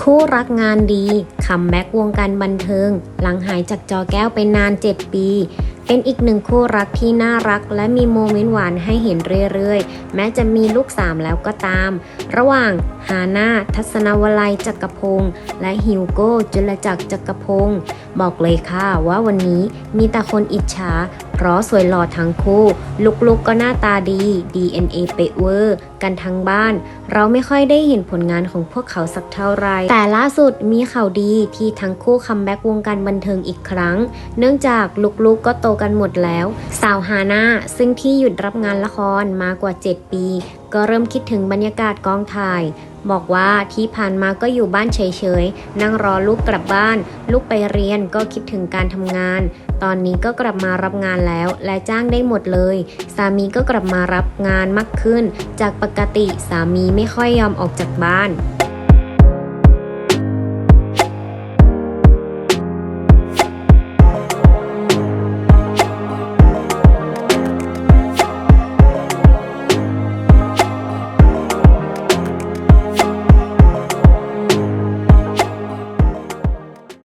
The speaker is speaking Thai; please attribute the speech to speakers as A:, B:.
A: คู่รักงานดีคัมแบ็กวงการบันเทิง หลังหายจากจอแก้วไปนาน 7 ปี เป็นอีกหนึ่งคู่รักที่น่ารัก และมีโมเมนต์หวานให้เห็นเรื่อยๆ แม้จะมีลูกสามแล้วก็ตาม ระหว่างฮาน่าทัศนวลัยจักรพงศ์และฮิวโก้จุลจักรจักรพงศ์บอกเลยค่ะว่าวันนี้มีแต่คนอิจฉา เพราะสวยหล่อทั้งคู่ ลุกๆกก็หน้าตาดี DNA เป๊ะเวอร์ กันทั้งบ้าน เราไม่ค่อยได้เห็นผลงานของพวกเขาสักเท่าไร แต่ล่าสุดมีข่าวดีที่ทั้งคู่คัมแบ็กวงการบันเทิงอีกครั้ง เนื่องจากลุกๆก็โตกันหมดแล้ว สาวฮาน่าซึ่งที่หยุดรับงานละครมากว่า 7 ปี ก็เริ่มคิดถึงบรรยากาศกองถ่าย บอกว่าที่ผ่านมาก็อยู่บ้านเฉยๆ นั่งรอลูกกลับบ้าน ลูกไปเรียนก็คิดถึงการทำงาน ตอนนี้ก็กลับมารับงานแล้ว และจ้างได้หมดเลย สามีก็กลับมารับงานมากขึ้น จากปกติสามีไม่ค่อยยอมออกจากบ้าน